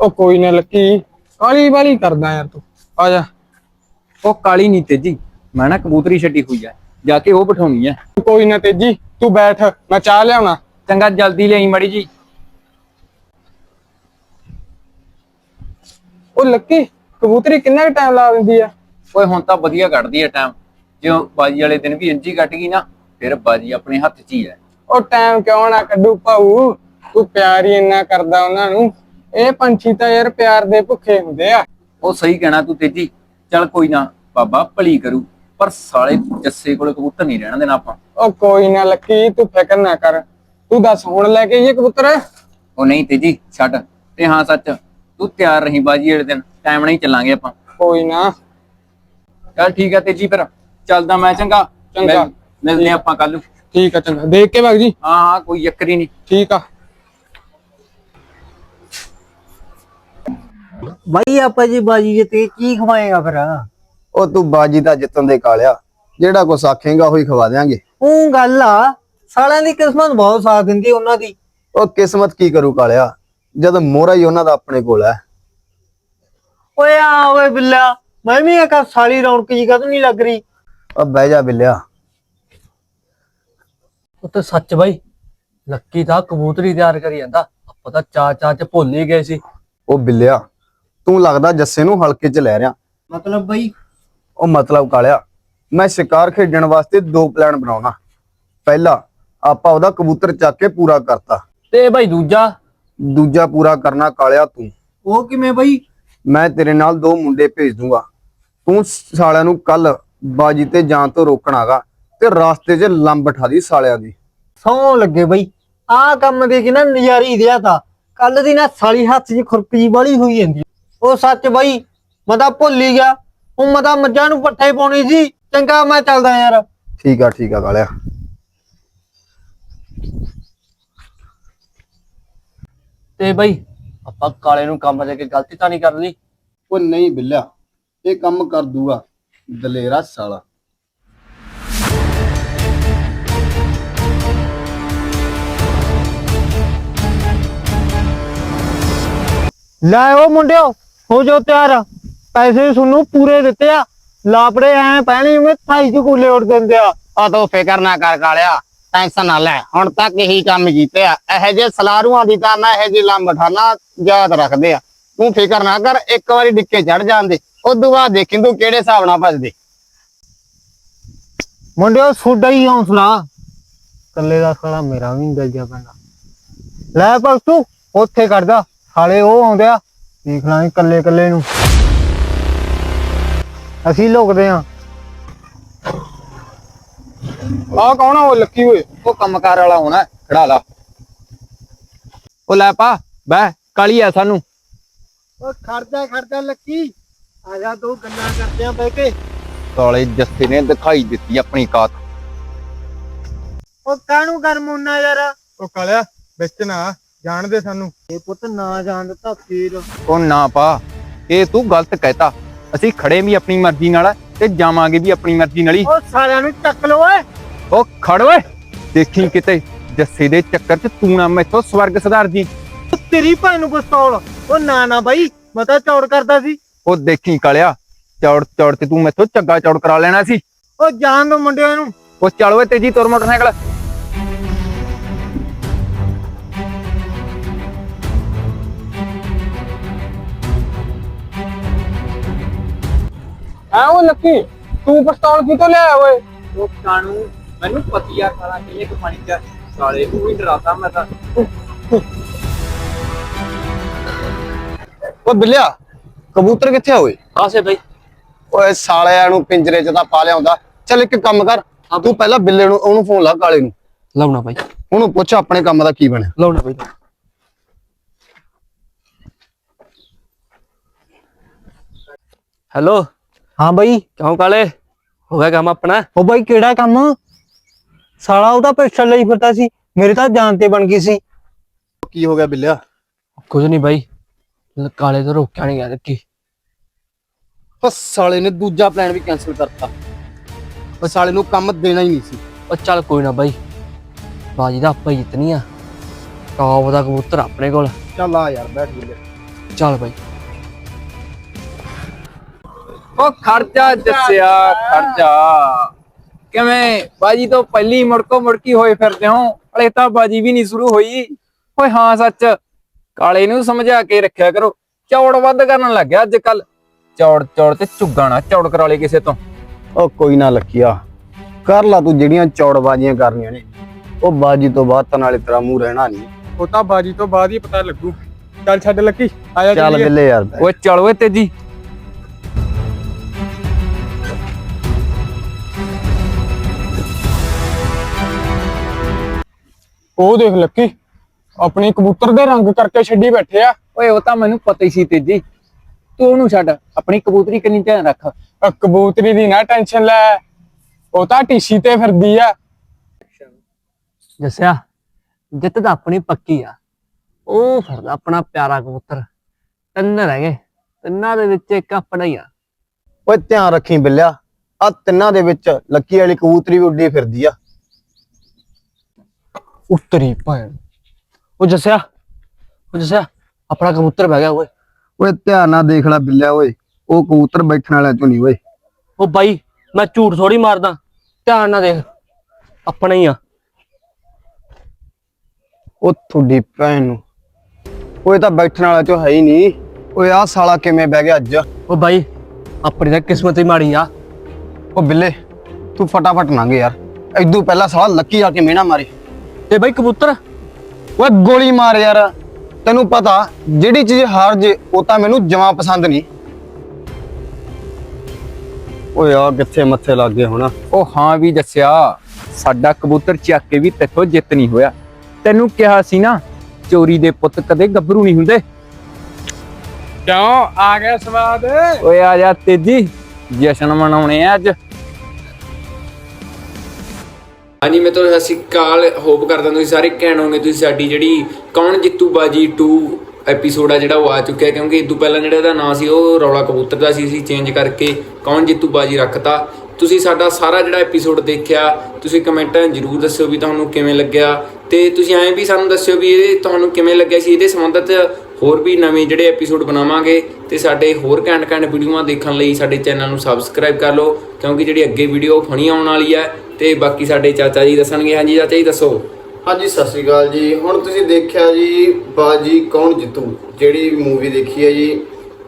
ਉਹ ਕੋਈ ਨਾ ਲੱਕੀ ਕਾਲੀ ਵਾਲੀ ਕਰਦਾ ਯਾਰ ਤੂੰ। ਆ ਜਾ। ਉਹ ਕਾਲੀ ਨਹੀਂ ਤੇਜੀ ਮੈਂ ਨਾ ਕਬੂਤਰੀ ਛੱਡੀ ਹੋਈ ਆ ਜਾ ਕੇ ਉਹ ਬਿਠਾਉਣੀ ਆ। ਕੋਈ ਨਾ ਤੇਜੀ ਤੂੰ ਬੈਠ ਮੈਂ ਚਾਹ ਲਿਆਉਣਾ। ਚੰਗਾ ਜਲਦੀ ਲਿਆਈ ਮੜੀ ਜੀ। ਉਹ ਲੱਕੀ ਕਬੂਤਰੀ ਕਿੰਨਾ ਟਾਈਮ ਲਾ ਦਿੰਦੀ ਆ? ਓਏ ਹੁਣ ਤਾਂ ਵਧੀਆ ਕੱਢਦੀ ਆ ਟਾਈਮ ਜਿਉਂ ਬਾਜੀ ਵਾਲੇ ਦਿਨ ਵੀ ਇੰਜੀ ਕੱਟ ਗਈ ਨਾ ਫਿਰ ਬਾਜੀ ਆਪਣੇ ਹੱਥ 'ਚ ਹੀ ਹੈ ਉਹ ਟਾਈਮ ਕਿਉਂ ਨਾ ਕੱਢੂ ਭਾਊ? ਤੂੰ ਪਿਆਰ ਹੀ ਇੰਨਾ ਕਰਦਾ ਉਹਨਾਂ ਨੂੰ। ਇਹ ਪੰਛੀ ਤਾਂ ਯਾਰ ਪਿਆਰ ਦੇ ਭੁੱਖੇ ਹੁੰਦੇ ਆ। ਉਹ ਸਹੀ ਕਹਿਣਾ ਤੂੰ ਤੇਜੀ। ਚੱਲ ਕੋਈ ਨਾ ਬਾਬਾ ਭਲੀ ਕਰੂ। ਪਰ ਸਾਲੇ ਜੱਸੇ ਕੋਲ ਕਬੂਤਰ ਨਹੀਂ ਰਹਿਣ ਦੇਣਾ ਆਪਾਂ। ਉਹ ਕੋਈ ਨਾ ਲੱਕੀ ਤੂੰ ਫਿਕਰ ਨਾ ਕਰ। ਤੂੰ ਦੱਸ ਹੁਣ ਲੈ ਕੇ ਇਹ ਕਬੂਤਰ? ਉਹ ਨਹੀਂ ਤੇਜੀ ਛੱਡ। ਤੇ ਹਾਂ ਸੱਚ। ਤੂੰ ਤਿਆਰ ਰਹੀਂ ਬਾਜੀ ਵਾਲੇ ਦਿਨ। ਟਾਈਮ ਨਾਲ ਹੀ ਚੱਲਾਂਗੇ ਆਪਾਂ। ਕੋਈ ਨਾ। ਚੱਲ ਠੀਕ ਆ ਤੇਜੀ ਫਿਰ। ਚੱਲਦਾ ਮੈਂ ਚੰਗਾ। ਚੰਗਾ। ਮਿਲ- ਮਿਲਦੇ ਆਪਾਂ ਕੱਲ ਨੂੰ। ਠੀਕ ਆ ਚੰਗਾ। ਦੇਖ ਕੇ ਵਗ ਜੀ। ਹਾਂ ਹਾਂ ਕੋਈ ਚੱਕਰ ਹੀ ਨਹੀਂ। ਠੀਕ ਆ। ਬਾਈ ਆਪਾਂ ਜੀ ਬਾਜੀ ਜਿੱਤੇ ਕੀ ਖਵਾਏਗਾ ਫਿਰ? ਉਹ ਤੂੰ ਬਾਜੀ ਦਾ ਜਿੱਤਣ ਦੇ ਕਾਲਿਆ। ਜਿਹੜਾ ਕੁਛ ਆਖੇਗਾ ਉਹੀ ਖਵਾ ਦੇਾਂਗੇ ਉਹ ਗੱਲ ਆ ਸਾਲਿਆਂ ਦੀ ਕਿਸਮਤ ਬਹੁਤ ਸਾਥ ਦਿੰਦੀ ਉਹਨਾਂ ਦੀ। ਉਹ ਕਿਸਮਤ ਕੀ ਕਰੂ ਕਾਲਿਆ? ਜਦ ਮੋਹਰਾ ਹੀ ਉਹਨਾਂ ਦਾ ਆਪਣੇ ਕੋਲ ਹੈ। ਓਏ ਆ ਓਏ ਬਿੱਲਾ ਮੈਂ ਵੀ ਆਖਾ ਸਾਲੀ ਰੌਣਕ ਜੀ ਕਦੋਂ ਨਹੀਂ ਲੱਗ ਰਹੀ? ਉਹ ਬਹਿ ਜਾ ਬਿੱਲਿਆ। ਉਹ ਤੇ ਸੱਚ ਬਾਈ ਲੱਕੀ ਤਾਂ ਕਬੂਤਰੀ ਤਿਆਰ ਕਰੀ ਜਾਂਦਾ। ਆਪਾਂ ਤਾਂ ਚਾ ਚਾ ਚ ਭੁੱਲ ਹੀ ਗਏ ਸੀ। ਉਹ ਬਿੱਲਿਆ ਤੂੰ ਲੱਗਦਾ ਜੱਸੇ ਨੂੰ ਹਲਕੇ 'ਚ ਲੈ ਰਿਆ। ਮਤਲਬ ਬਾਈ? ਉਹ ਮਤਲਬ ਕਾਲਿਆ ਮੈਂ ਸ਼ਿਕਾਰ ਖੇਡਣ ਵਾਸਤੇ ਦੋ ਪਲਾਨ ਬਣਾਉਣਾ। ਪਹਿਲਾ ਆਪਾਂ ਉਹਦਾ ਕਬੂਤਰ ਚੱਕ ਕੇ ਪੂਰਾ ਕਰਤਾ। ਤੇ ਬਾਈ ਦੂਜਾ? ਦੂਜਾ ਪੂਰਾ ਕਰਨਾ ਕਾਲਿਆ ਤੂੰ। ਉਹ ਕਿਵੇਂ ਬਾਈ? ਮੈਂ ਤੇਰੇ ਨਾਲ ਦੋ ਮੁੰਡੇ ਭੇਜ ਦੂੰਗਾ। ਤੂੰ ਸਾਲਿਆਂ ਨੂੰ ਕੱਲ ਬਾਜੀ ਤੇ ਜਾਣ ਤੋਂ ਰੋਕਣਾਗਾ ਤੇ ਰਾਸਤੇ 'ਚ ਲੰਬ ਬਿਠਾ ਦੀ ਸਾਲਿਆਂ ਦੀ। ਸੌਂ ਲੱਗੇ ਬਾਈ। ਆਹ ਕੰਮ ਦੇ ਕੇ ਨਾ ਨਜ਼ਾਰੀ ਦਿਆ ਤਾ। ਕੱਲ ਦੀ ਨਾ ਸਾਲੀ ਹੱਥ 'ਚ ਖੁਰਪੀ ਵਾਲੀ ਹੋਈ ਜਾਂਦੀ ਉਹ ਸੱਚ ਬਾਈ ਮੈਂ ਤਾਂ ਭੁੱਲ ਹੀ ਗਿਆ। ਉਹ ਮੈਂ ਤਾਂ ਮੱਝਾਂ ਨੂੰ ਪੱਠੇ ਪਾਉਣੀ ਸੀ। ਚੰਗਾ ਮੈਂ ਚੱਲਦਾ ਯਾਰ। ਠੀਕ ਆ ਠੀਕ ਆ ਕਾਲਿਆ ਤੇ ਬਾਈ ਆਪਾਂ ਕਾਲੇ ਨੂੰ ਕੰਮ ਦੇ ਕੇ ਗਲਤੀ ਤਾਂ ਨਹੀਂ ਕਰ ਲਈ ਉਹ ਨਹੀਂ ਬਿੱਲਿਆ ਇਹ ਕੰਮ ਕਰ ਦੂਗਾ। ਦਲੇਰਾ ਸਾਲਾ। ਲੈ ਉਹ ਮੁੰਡਿਓ। ਹੋ ਜੋ ਤਿਆਰ। ਪੈਸੇ ਤੁਹਾਨੂੰ ਪੂਰੇ ਦਿੱਤੇ ਆ। ਲਾਪੜੇ ਐ ਪਹਿਲੇ ਮੈਂ ਥਾਈ ਚ ਕੂਲੇ ਉੱਡ ਦਿੰਦੇ ਆ। ਆ ਤੂੰ ਫਿਕਰ ਨਾ ਕਰ ਕਾਲਿਆ ਟੈਨਸ਼ਨ ਨਾ ਲੈ। ਹੁਣ ਤੱਕ ਇਹੀ ਕੰਮ ਕੀਤੇ ਆ। ਇਹੋ ਜੇ ਸਲਾਰੂਆਂ ਦੀ ਤਾਂ ਨਾ ਇਹੋ ਜੀ ਲੰਬ ਠਾਨਾ ਯਾਦ ਰੱਖਦੇ ਆ। ਤੂੰ ਫਿਕਰ ਨਾ ਕਰ ਇੱਕ ਵਾਰੀ ਡਿੱਕੇ ਚੜ ਜਾਂਦੇ ਉਦੋਂ ਬਾਅਦ ਦੇਖੀ ਤੂੰ ਕਿਹੜੇ ਹਿਸਾਬ ਨਾਲ ਭੱਜਦੇ। ਮੁੰਡਿਓ ਸੋਡਾ ਹੀ ਹੌਸਲਾ। ਕੱਲੇ ਦਾ ਸਾਲਾ ਮੇਰਾ ਵੀ ਗਲ ਜਾ ਪੈਂਦਾ। ਲੈ ਭਗਤੂ ਉੱਥੇ ਕਰਦਾ ਸਾਲੇ ਉਹ ਆਉਂਦੇ ਆ। ਦੇਖ ਲਾਂਗੇ ਕੱਲੇ ਕੱਲੇ ਨੂੰ। ਅਸੀਂ ਲੁਕਦੇ ਆ। ਆ ਕੌਣ ਆ ਉਹ ਲੱਕੀ ਓਏ? ਉਹ ਕੰਮਕਾਰ ਵਾਲਾ ਹੋਣਾ ਖੜਾ ਲਾ। ਉਹ ਲੈ ਪਾ ਬਹਿ ਕਾਲੀ ਆ ਸਾਨੂੰ। ਉਹ ਖੜਦਾ ਖੜਦਾ ਲੱਕੀ। ਆ ਜਾ ਦੋ ਗੱਲਾਂ ਕਰਦੇ ਆ ਬਹਿ ਕੇ। ਸਾਲੇ ਜੱਸੇ ਨੇ ਦਿਖਾਈ ਦਿੱਤੀ ਆਪਣੀ ਕਾਤ। ਉਹ ਕਾਹਨੂੰ ਗਰਮ ਹੁੰਨਾ ਯਾਰ? ਉਹ ਕਾਲਿਆ ਵਿੱਚ ਨਾ। ਜਾਣਦੇ ਸਾਨੂੰ। ਇਹ ਪੁੱਤ ਨਾ ਜਾਣ ਦਿੱਤਾ ਫੇਰ। ਉਹ ਨਾ ਪਾ ਇਹ ਤੂੰ ਗਲਤ ਕਹਿਤਾ। ਅਸੀਂ ਖੜੇ ਵੀ ਆਪਣੀ ਮਰਜ਼ੀ ਨਾਲ ਆ ਤੇ ਜਾਵਾਂਗੇ ਵੀ ਆਪਣੀ ਮਰਜ਼ੀ ਨਾਲ ਹੀ। ਉਹ ਸਾਲਿਆਂ ਨੂੰ ਚੱਕ ਲੋ ਓਏ। ਉਹ ਖੜ ਓਏ। ਦੇਖੀ ਕਿਤੇ ਜੱਸੇ ਦੇ ਚੱਕਰ 'ਚ ਤੂੰ ਨਾ ਮੈਥੋਂ ਸਵਰਗ ਸੁਧਾਰ ਜੀ ਉਹ ਤੇਰੀ ਭੈਣ ਨੂੰ ਪਿਸਤੌਲ। ਉਹ ਨਾ ਨਾ ਬਾਈ ਮੈਂ ਤਾਂ ਚੌੜ ਕਰਦਾ ਸੀ। ਉਹ ਦੇਖੀ ਕਾਲਿਆ ਚੌੜ ਚੌੜ ਤੇ ਤੂੰ ਮੈਥੋਂ ਚੱਗਾ ਚੌੜ ਕਰਾ ਲੈਣਾ ਸੀ। ਉਹ ਜਾਣ ਦੋ ਮੁੰਡਿਆਂ ਨੂੰ। ਉਹ ਚੱਲ ਓਏ ਤੇਜੀ ਤੁਰ ਮੋਟਰਸਾਈਕਲ। ਐ ਉਹ ਲੱਕੀ ਤੂੰ ਪਿਸਤੌਲ ਕਿਤੋਂ ਲਿਆਇਆ ਓਏ? ਉਹ ਕਾਣੂ ਮੈਨੂੰ ਪਤੀਆ ਖਾਣਾ ਕਿਲੇ ਕਿ ਪਾਣੀ ਚ ਸਾਲੇ ਨੂੰ ਵੀ ਡਰਾਤਾ ਮੈਂ ਤਾਂ। ਓ ਬਿੱਲਿਆ ਕਬੂਤਰ ਕਿੱਥੇ ਆ ਓਏ? ਕਾਸੇ ਬਾਈ। ਓਏ ਸਾਲਿਆਂ ਨੂੰ ਪਿੰਜਰੇ 'ਚ ਤਾਂ ਪਾ ਲਿਆਉਂਦਾ। ਚੱਲ ਇੱਕ ਕੰਮ ਕਰ ਤੂੰ ਪਹਿਲਾਂ ਬਿੱਲੇ ਨੂੰ ਉਹਨੂੰ ਫੋਨ ਲਾ ਕਾਲੇ ਨੂੰ। ਲਾਉਣਾ ਬਾਈ। ਉਹਨੂੰ ਪੁੱਛ ਆਪਣੇ ਕੰਮ ਦਾ ਕੀ ਬਣਿਆ। ਲਾਉਣਾ ਬਾਈ। ਹੈਲੋ। ਹਾਂ ਬਾਈ। ਕਿਉਂ ਕਾਲੇ? ਹੋ ਗਿਆ ਕੰਮ ਆਪਣਾ। ਉਹ ਬਾਈ ਕਿਹੜਾ ਕੰਮ? ਸਾਲਾ ਉਹਦਾ ਪਿਸਟਲ ਲਈ ਫਿਰਦਾ ਸੀ। ਮੇਰੇ ਤਾਂ ਜਾਨ ਤੇ ਬਣ ਗਈ ਸੀ। ਕੀ ਹੋ ਗਿਆ ਬਿੱਲਿਆ? ਕੁਝ ਨਹੀਂ ਬਾਈ। ਲ- ਕਾਲੇ ਤੋਂ ਰੋਕਿਆ ਨਹੀਂ ਗਿਆ ਲੱਕੀ ਉਹ ਸਾਲੇ ਨੇ ਦੂਜਾ ਪਲਾਨ ਵੀ ਕੈਨਸਲ ਕਰਤਾ। ਉਹ ਸਾਲੇ ਨੂੰ ਕੰਮ ਦੇਣਾ ਹੀ ਨਹੀਂ ਸੀ। ਉਹ ਚੱਲ ਕੋਈ ਨਾ ਬਾਈ। ਬਾਜੀ ਦਾ ਆਪਾਂ ਹੀ ਜਿੱਤਣੀ ਆ। ਟੌਪ ਦਾ ਕਬੂਤਰ ਆਪਣੇ ਕੋਲ। ਚੱਲ ਆ ਯਾਰ ਬੈਠ ਬਿੱਲੇ ਚੱਲ ਬਾਈ। ਉਹ ਖਰਚਾ ਜੱਸਿਆ ਖਰਚਾ। ਕਿਵੇਂ? ਬਾਜੀ ਤੋਂ ਪਹਿਲੀ ਮੁੜਕੋ ਮੁੜਕੀ ਹੋਏ ਫਿਰਦੇ ਹੋ। ਹਲੇ ਤਾਂ ਬਾਜੀ ਵੀ ਨਹੀਂ ਸ਼ੁਰੂ ਹੋਈ। ਓਏ ਹਾਂ ਸੱਚ। ਕਾਲੇ ਨੂੰ ਸਮਝਾ ਕੇ ਰੱਖਿਆ ਕਰੋ। ਚੌੜ ਵੱਧ ਕਰਨ ਲੱਗ ਗਿਆ ਅੱਜ ਕੱਲ। ਚੌੜ ਚੌੜ ਤੇ ਝੁੱਗਾਣਾ ਚੌੜ ਕਰਾ ਲੇ ਕਿਸੇ ਤੋਂ। ਉਹ ਕੋਈ ਨਾ ਲੱਕੀਆ ਕਰ ਲਾ ਤੂੰ ਜਿਹੜੀਆਂ ਚੌੜਬਾਜ਼ੀਆਂ ਕਰਨੀਆਂ ਨੇ। ਉਹ ਬਾਜੀ ਤੋਂ ਬਾਅਦ ਤਾਂ ਨਾਲੇ ਤੇਰਾ ਮੂੰਹ ਰਹਿਣਾ ਨਹੀਂ। ਉਹ ਤਾਂ ਬਾਜੀ ਤੋਂ ਬਾਅਦ ਹੀ ਪਤਾ ਲੱਗੂ। ਚੱਲ ਛੱਡ ਲੱਕੀ ਆਇਆ ਚੱਲ ਚੱਲੀਏ। ਬਿੱਲੇ ਯਾਰ। ਓਏ ਚੱਲ ਓਏ ਤੇਜੀ। ਉਹ ਦੇਖ ਲੱਕੀ ਆਪਣੀ ਕਬੂਤਰ ਦੇ ਰੰਗ ਕਰਕੇ ਛੱਡੀ ਬੈਠੇ ਆ। ਓਏ ਉਹ ਤਾਂ ਮੈਨੂੰ ਪਤਾ ਹੀ ਸੀ ਤੇਜੀ। ਤੂੰ ਉਹਨੂੰ ਛੱਡ ਆਪਣੀ ਕਬੂਤਰੀ ਕੰਨੀ ਧਿਆਨ ਰੱਖ। ਅਹ ਕਬੂਤਰੀ ਦੀ ਨਾ ਟੈਨਸ਼ਨ ਲੈ। ਉਹ ਤਾਂ ਟੀਸੀ ਤੇ ਫਿਰਦੀ ਆ। ਦੱਸਿਆ ਜਿੱਤ ਤਾਂ ਆਪਣੀ ਪੱਕੀ ਆ। ਉਹ ਫਿਰਦਾ ਆਪਣਾ ਪਿਆਰਾ ਕਬੂਤਰ। ਤਿੰਨ ਰਹਿ ਗਏ। ਤਿੰਨਾਂ ਦੇ ਵਿੱਚ ਇੱਕ ਆਪਣਾ ਹੀ ਆ। ਓਏ ਧਿਆਨ ਰੱਖੀ ਬਿੱਲਿਆ। ਆ ਤਿੰਨਾਂ ਦੇ ਵਿੱਚ ਲੱਕੀ ਵਾਲੀ ਕਬੂਤਰੀ ਵੀ ਉੱਡੀ ਫਿਰਦੀ ਆ। ਉੱਤਰੀ ਭੈਣ। ਉਹ ਜੱਸਿਆ ਉਹ ਜੱਸਿਆ ਆਪਣਾ ਕਬੂਤਰ ਬਹਿ ਗਿਆ ਓਏ। ਓਏ ਧਿਆਨ ਨਾਲ ਦੇਖ ਲੈ ਬਿੱਲਿਆ ਓਏ। ਉਹ ਕਬੂਤਰ ਬੈਠਣ ਵਾਲਿਆਂ ਚੋਂ ਨਹੀਂ ਓਏ। ਉਹ ਬਾਈ ਮੈਂ ਝੂਠ ਥੋੜੀ ਮਾਰਦਾ। ਧਿਆਨ ਨਾਲ ਦੇਖ। ਆਪਣਾ ਹੀ ਆ। ਉਹ ਤੁਹਾਡੀ ਭੈਣ ਨੂੰ। ਓਏ ਤਾਂ ਬੈਠਣ ਵਾਲਾ ਚੋਂ ਹੈ ਹੀ ਨਹੀਂ। ਓਏ ਆਹ ਸਾਲਾ ਕਿਵੇਂ ਬਹਿ ਗਿਆ ਅੱਜ? ਉਹ ਬਾਈ ਆਪਣੀ ਤਾਂ ਕਿਸਮਤ ਹੀ ਮਾੜੀ ਆ। ਉਹ ਬਿੱਲੇ ਤੂੰ ਫਟਾਫਟ ਲੰਘ ਯਾਰ। ਐਦੂ ਪਹਿਲਾਂ ਸਾਲਾ ਲੱਕੀ ਆ ਕੇ ਮਿਹਣਾ ਮਾਰੇ। ਤੇ ਬਾਈ ਕਬੂਤਰ। ਓਏ ਗੋਲੀ ਮਾਰ ਯਾਰ। ਤੈਨੂੰ ਪਤਾ ਜਿਹੜੀ ਚੀਜ਼ ਹਾਰ ਜੇ ਉਹ ਤਾਂ ਮੈਨੂੰ ਜਮਾਂ ਪਸੰਦ ਨਹੀਂ। ਓਏ ਆ ਕਿੱਥੇ ਮੱਥੇ ਲੱਗ ਗਏ ਹੁਣ? ਉਹ ਹਾਂ ਵੀ ਦੱਸਿਆ ਸਾਡਾ ਕਬੂਤਰ ਚੱਕ ਕੇ ਵੀ ਤੇਥੋਂ ਜਿੱਤ ਨਹੀਂ ਹੋਇਆ। ਤੈਨੂੰ ਕਿਹਾ ਸੀ ਨਾ ਚੋਰੀ ਦੇ ਪੁੱਤ ਕਦੇ ਗੱਭਰੂ ਨਹੀਂ ਹੁੰਦੇ। ਕਿਉਂ? ਆ ਗਿਆ ਸਵਾਦ। ਓਏ ਆ ਜਾ ਤੇਜੀ ਜਸ਼ਨ ਮਨਾਉਣੇ ਆ ਅੱਜ। ਹਾਂਜੀ, ਮੈਂ ਤੁਹਾਨੂੰ ਸਤਿ ਸ਼੍ਰੀ ਅਕਾਲ। ਹੋਪ ਕਰਦਾ ਤੁਸੀਂ ਸਾਰੇ ਘੈਂਟ ਹੋਗੇ ਤੁਸੀਂ ਸਾਡੀ ਜਿਹੜੀ ਕੌਣ ਜਿੱਤੂ ਬਾਜੀ 2 ਐਪੀਸੋਡ ਆ ਜਿਹੜਾ ਉਹ ਆ ਚੁੱਕਿਆ ਕਿਉਂਕਿ ਇਸ ਤੋਂ ਪਹਿਲਾਂ ਜਿਹੜਾ ਇਹਦਾ ਨਾਂ ਸੀ, ਉਹ ਰੌਲਾ ਕਬੂਤਰ ਦਾ ਸੀ। ਅਸੀਂ ਚੇਂਜ ਕਰਕੇ ਕੌਣ ਜਿੱਤੂ ਬਾਜੀ ਰੱਖਤਾ। ਤੁਸੀਂ ਸਾਡਾ ਸਾਰਾ ਜਿਹੜਾ ਐਪੀਸੋਡ ਦੇਖਿਆ, ਤੁਸੀਂ ਕਮੈਂਟਾਂ ਜਰੂਰ ਦੱਸਿਓ ਵੀ ਤੁਹਾਨੂੰ ਕਿਵੇਂ ਲੱਗਿਆ। ਤੇ ਤੁਸੀਂ ਐਂ ਵੀ ਸਾਨੂੰ ਦੱਸਿਓ ਵੀ ਇਹ ਤੁਹਾਨੂੰ ਕਿਵੇਂ ਲੱਗਿਆ ਸੀ। ਇਹਦੇ ਸੰਬੰਧਤ ਹੋਰ ਵੀ ਨਵੇਂ ਜਿਹੜੇ ਐਪੀਸੋਡ ਬਣਾਵਾਂਗੇ ਤੇ ਸਾਡੇ ਹੋਰ ਘੈਂਟ ਘੈਂਟ ਵੀਡੀਓਆਂ ਦੇਖਣ ਲਈ ਸਾਡੇ ਚੈਨਲ ਨੂੰ ਸਬਸਕ੍ਰਾਈਬ ਕਰ ਲਓ, ਕਿਉਂਕਿ ਜਿਹੜੀ ਅੱਗੇ ਵੀਡੀਓ ਫਣੀ ਆਉਣ ਵਾਲੀ ਹੈ ਤੇ ਬਾਕੀ ਸਾਡੇ ਚਾਚਾ ਜੀ ਦੱਸਣਗੇ। ਹਾਂਜੀ, ਚਾਚਾ ਜੀ ਦੱਸੋ। ਹਾਂਜੀ, ਸਤਿ ਸ਼੍ਰੀ ਅਕਾਲ ਜੀ। ਹੁਣ ਤੁਸੀਂ ਦੇਖਿਆ ਜੀ, ਬਾਜੀ ਕੌਣ ਜਿੱਤੂ? ਜਿਹੜੀ ਮੂਵੀ ਦੇਖੀ ਹੈ ਜੀ,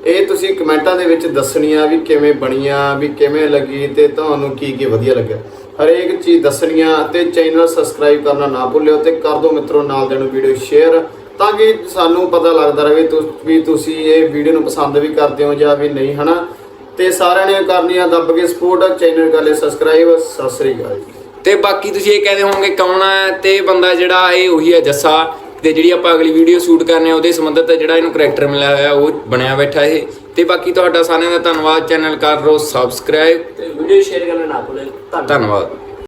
ਇਹ ਤੁਸੀਂ ਕਮੈਂਟਾਂ ਦੇ ਵਿੱਚ ਦੱਸਣੀ ਆ ਵੀ ਕਿਵੇਂ ਬਣੀ ਆ ਵੀ ਕਿਵੇਂ ਲੱਗੀ ਤੇ ਤੁਹਾਨੂੰ ਕੀ ਕੀ ਵਧੀਆ ਲੱਗਿਆ। ਹਰੇਕ ਚੀਜ਼ ਦੱਸਣੀ ਆ ਤੇ ਚੈਨਲ ਸਬਸਕ੍ਰਾਈਬ ਕਰਨਾ ਨਾ ਭੁੱਲਿਓ ਤੇ ਕਰ ਦਿਓ ਮਿੱਤਰੋ, ਨਾਲ ਦੇ ਨੂੰ ਵੀਡੀਓ ਸ਼ੇਅਰ ਤਾਂ ਕਿ ਸਾਨੂੰ ਪਤਾ ਲੱਗਦਾ ਰਹੇ ਤੁਸ- ਵੀ ਤੁਸੀਂ ਇਹ ਵੀਡੀਓ ਨੂੰ ਪਸੰਦ ਵੀ ਕਰਦੇ ਹੋ ਜਾਂ ਵੀ ਨਹੀਂ ਹਨਾ? ਤੇ ਸਾਰਿਆਂ ਨੇ ਕਰਨੀ ਆ ਦੱਬ ਕੇ ਸਪੋਰਟ ਚੈਨਲ ਕਰ ਲਿਆ ਸਬਸਕ੍ਰਾਈਬ ਸਤਿ ਸ੍ਰੀ ਅਕਾਲ ਜੀ। ਤੇ ਬਾਕੀ ਤੁਸੀਂ ਇਹ ਕਹਿੰਦੇ ਹੋਵੋਗੇ ਕੌਣ ਹੈ ਤੇ ਇਹ ਬੰਦਾ ਜਿਹੜਾ ਇਹ ਉਹੀ ਹੈ ਜੱਸਾ ਤੇ ਜਿਹੜੀ ਆਪਾਂ ਅਗਲੀ ਵੀਡੀਓ ਸ਼ੂਟ ਕਰਨੇ ਆ ਉਹਦੇ ਸੰਬੰਧਤ ਜਿਹੜਾ ਇਹਨੂੰ ਕਰੈਕਟਰ ਮਿਲਿਆ ਹੋਇਆ ਉਹ ਬਣਿਆ ਬੈਠਾ ਇਹ। ਤੇ ਬਾਕੀ ਤੁਹਾਡਾ ਸਾਰਿਆਂ ਦਾ ਧੰਨਵਾਦ ਚੈਨਲ ਕਰ ਲਓ ਸਬਸਕ੍ਰਾਈਬ ਵੀਡੀਓ ਸ਼ੇਅਰ ਕਰਨਾ ਨਾ ਭੁੱਲੇ ਧੰਨਵਾਦ।